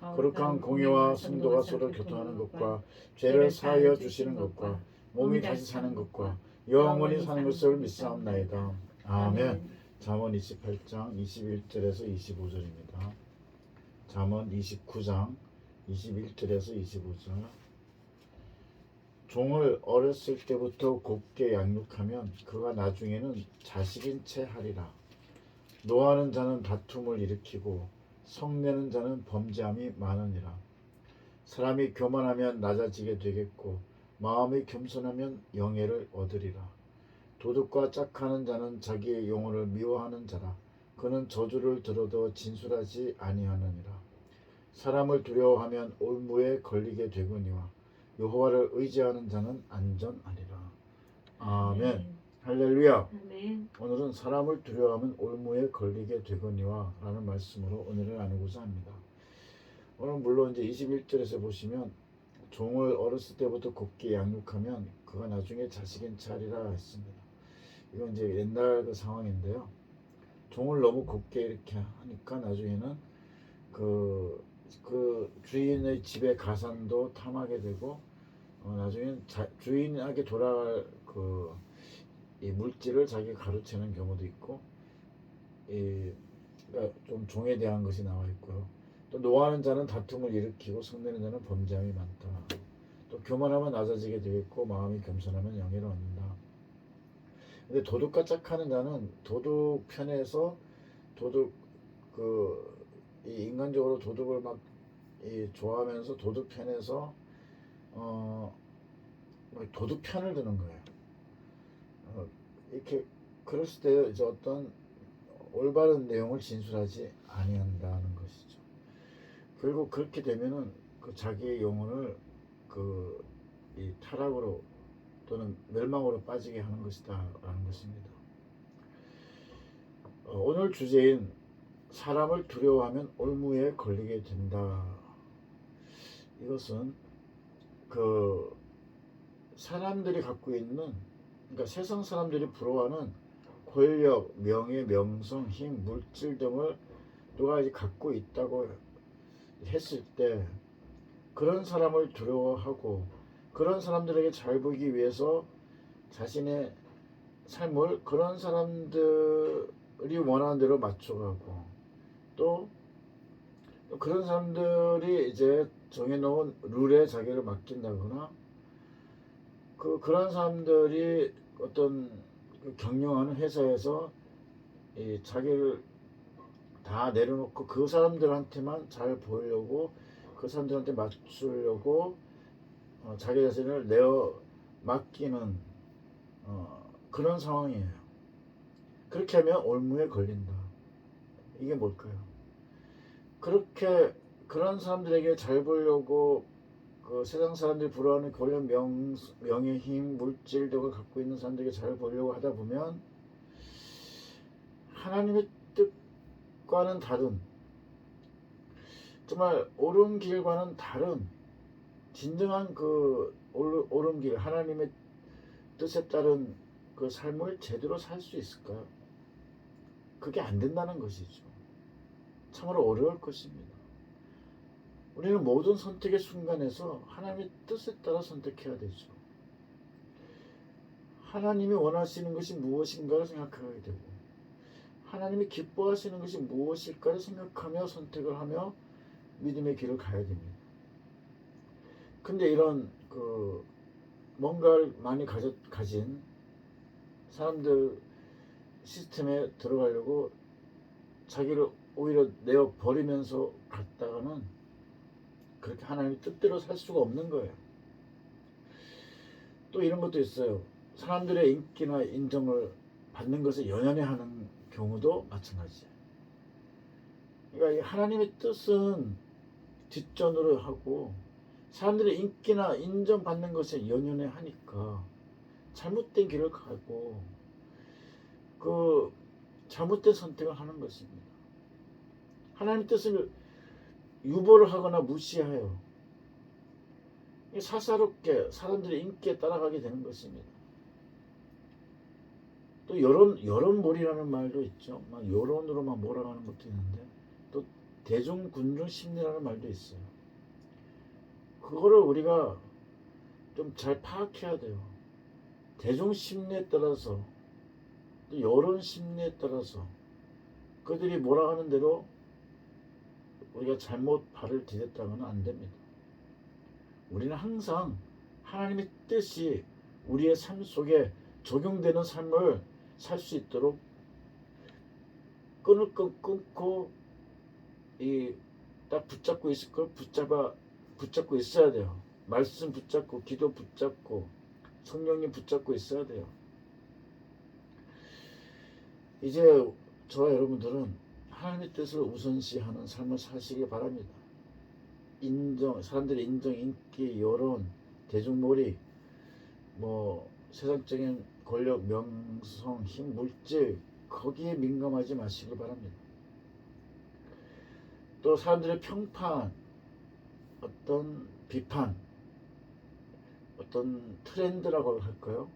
거룩한 공의와 성도가 서로 교통하는 것과 죄를 사하여 주시는 것과 몸이 다시 사는 것과 영원히 사는 것을 믿사옵나이다. 아멘. 잠언 28장 21절에서 25절입니다. 잠언 29장 21절에서 25절. 종을 어렸을 때부터 곱게 양육하면 그가 나중에는 자식인 채 하리라. 노하는 자는 다툼을 일으키고 성내는 자는 범죄함이 많으니라. 사람이 교만하면 낮아지게 되겠고 마음이 겸손하면 영예를 얻으리라. 도둑과 짝하는 자는 자기의 영혼을 미워하는 자라. 그는 저주를 들어도 진술하지 아니하느니라. 사람을 두려워하면 올무에 걸리게 되거니와 여호와를 의지하는 자는 안전하리라. 아멘. 할렐루야. 아멘. 오늘은 사람을 두려워하면 올무에 걸리게 되거니와 라는 말씀으로 오늘을 나누고자 합니다. 오늘 물론 이제 21절에서 보시면 종을 어렸을 때부터 곱게 양육하면 그가 나중에 자식인 차리라 했습니다. 이건 이제 옛날 그 상황인데요. 종을 너무 곱게 이렇게 하니까 나중에는 그, 그 주인의 집의 가산도 탐하게 되고 어, 나중엔 자, 주인에게 돌아갈 그 이 물질을 자기가 가로채는 경우도 있고 이, 그러니까 좀 종에 대한 것이 나와 있고요. 또 노하는 자는 다툼을 일으키고 성내는 자는 범죄함이 많다. 또 교만하면 낮아지게 되겠고 마음이 겸손하면 영예를 얻는다. 근데 도둑과 짝하는 자는 도둑 편에서 도둑 그 이 인간적으로 도둑을 막 이 좋아하면서 도둑 편에서 어막 도둑 편을 드는 거예요. 어, 이렇게 그랬을 때 이제 어떤 올바른 내용을 진술하지 아니한다는 것이죠. 그리고 그렇게 되면은 그 자기의 영혼을 그 이 타락으로 또는 멸망으로 빠지게 하는 것이다라는 것입니다. 어, 오늘 주제인 사람을 두려워하면 올무에 걸리게 된다. 이것은 그 사람들이 갖고 있는 그러니까 세상 사람들이 부러워하는 권력, 명예, 명성, 힘, 물질 등을 누가 이제 갖고 있다고 했을 때 그런 사람을 두려워하고 그런 사람들에게 잘 보이기 위해서 자신의 삶을 그런 사람들이 원하는 대로 맞춰가고 또 그런 사람들이 이제 정해놓은 룰에 자기를 맡긴다거나 그 그런 사람들이 어떤 그 경영하는 회사에서 이 자기를 다 내려놓고 그 사람들한테만 잘 보이려고 그 사람들한테 맞추려고 어, 자기 자신을 내어 맡기는 어, 그런 상황이에요. 그렇게 하면 올무에 걸린다. 이게 뭘까요? 그렇게 그런 사람들에게 잘 보려고 그 세상 사람들이 부러워하는 권력, 명, 명예, 힘, 물질 등을 갖고 있는 사람들에게 잘 보려고 하다 보면 하나님의 뜻과는 다른 정말 옳은 길과는 다른 진정한 그 옳- 옳은 길 하나님의 뜻에 따른 그 삶을 제대로 살 수 있을까요? 그게 안 된다는 것이죠. 참으로 어려울 것입니다. 우리는 모든 선택의 순간에서 하나님의 뜻에 따라 선택해야 되죠. 하나님이 원하시는 것이 무엇인가를 생각하게 되고, 하나님이 기뻐하시는 것이 무엇일까를 생각하며 선택을 하며 믿음의 길을 가야 됩니다. 근데 이런 그 뭔가를 많이 가져, 가진 사람들 시스템에 들어가려고 자기를 오히려 내어 버리면서 갔다가는 그렇게 하나님의 뜻대로 살 수가 없는 거예요. 또 이런 것도 있어요. 사람들의 인기나 인정을 받는 것을 연연해 하는 경우도 마찬가지예요. 그러니까 이 하나님의 뜻은 뒷전으로 하고 사람들의 인기나 인정받는 것에 연연해 하니까 잘못된 길을 가고 그 잘못된 선택을 하는 것입니다. 하나님 뜻을 유보를 하거나 무시하여 사사롭게 사람들의 인기에 따라가게 되는 것입니다. 또 여론 여론몰이라는 말도 있죠. 막 여론으로만 몰아가는 것도 있는데 또 대중 군중 심리라는 말도 있어요. 그거를 우리가 좀 잘 파악해야 돼요. 대중 심리에 따라서 또 여론 심리에 따라서 그들이 몰아가는 대로 우리가 잘못 발을 디뎠다면 안 됩니다. 우리는 항상 하나님의 뜻이 우리의 삶 속에 적용되는 삶을 살 수 있도록 끈을 끈 끊고 이 딱 붙잡고 있을 걸 붙잡아 붙잡고 있어야 돼요. 말씀 붙잡고 기도 붙잡고 성령님 붙잡고 있어야 돼요. 이제 저와 여러분들은 하나님의 뜻을 우선시하는 삶을 사시기 바랍니다. 인정, 사람들의 인정, 인기, 여론, 대중몰이, 뭐 세상적인 권력, 명성, 힘, 물질 거기에 민감하지 마시기 바랍니다. 또 사람들의 평판, 어떤 비판, 어떤 트렌드라고 할까요?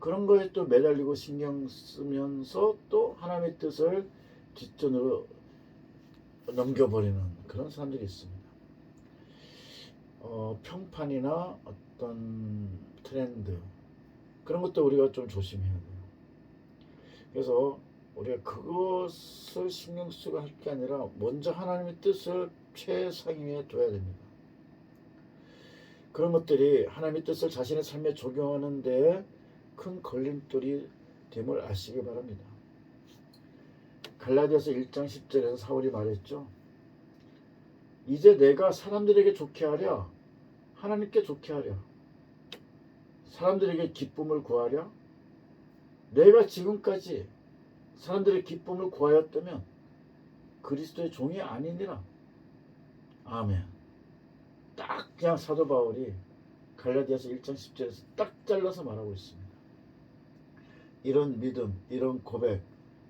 그런 거에 또 매달리고 신경 쓰면서 또 하나님의 뜻을 뒷전으로 넘겨버리는 그런 사람들이 있습니다. 어, 평판이나 어떤 트렌드 그런 것도 우리가 좀 조심해야 돼요. 그래서 우리가 그것을 신경 쓰고 할 게 아니라 먼저 하나님의 뜻을 최상위에 둬야 됩니다. 그런 것들이 하나님의 뜻을 자신의 삶에 적용하는 데 큰 걸림돌이 됨을 아시기 바랍니다. 갈라디아서 1장 10절에서 사울이 말했죠. 이제 내가 사람들에게 좋게 하랴 하나님께 좋게 하랴 사람들에게 기쁨을 구하랴. 내가 지금까지 사람들의 기쁨을 구하였다면 그리스도의 종이 아니니라. 아멘. 딱 그냥 사도 바울이 갈라디아서 1장 10절에서 딱 잘라서 말하고 있습니다. 이런 믿음 이런 고백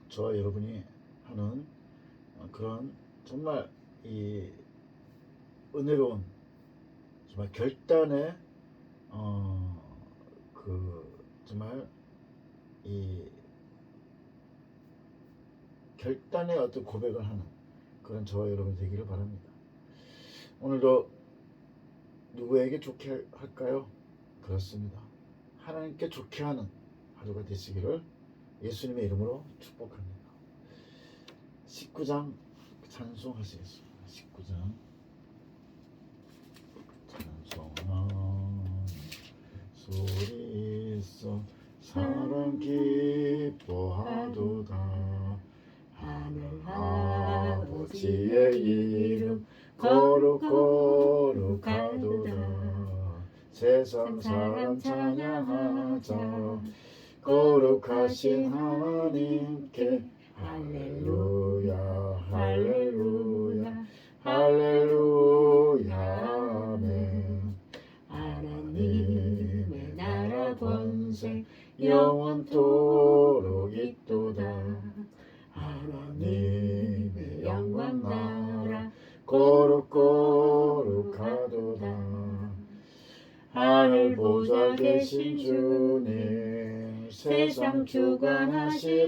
저와 여러분이 하는 그런 정말 이 은혜로운 정말 결단의 어 그 정말 이 결단의 어떤 고백을 하는 그런 저와 여러분 되기를 바랍니다. 오늘도 누구에게 좋게 할까요? 그렇습니다. 하나님께 좋게 하는 하루가 되시기를 예수님의 이름으로 축복합니다. 19장 찬송하시겠습니다. 19장. 찬송한 소리 있어 사랑 기뻐하도다. 하늘 아버지의 이름 거룩 거룩하도다. 세상 사람 찬양하자. 거룩하신 하나님께 할렐루야 할렐루야 할렐루야 아멘. 하나님의 나라 권세 영원토록 있도다. 하나님의 영광 나라 거룩 거룩 하도다. 하늘 보좌 계신 주님 세상 주관하시도다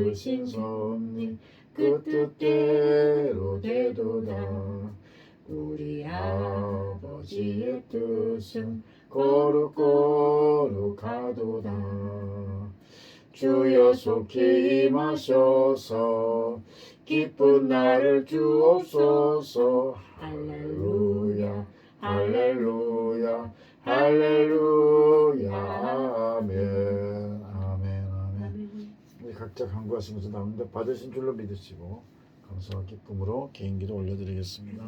크신 섭리 그 뜻대로 되도다. 우리 아버지의 뜻은 거룩 거룩하도다. 주여 속히 임하셔서. 기쁜 나를 주옵소서. 할렐루야 할렐루야 할렐루야. 아멘 각자 간구하시면서 나온데 받으신 줄로 믿으시고 감사와 기쁨으로 개인기도 올려드리겠습니다.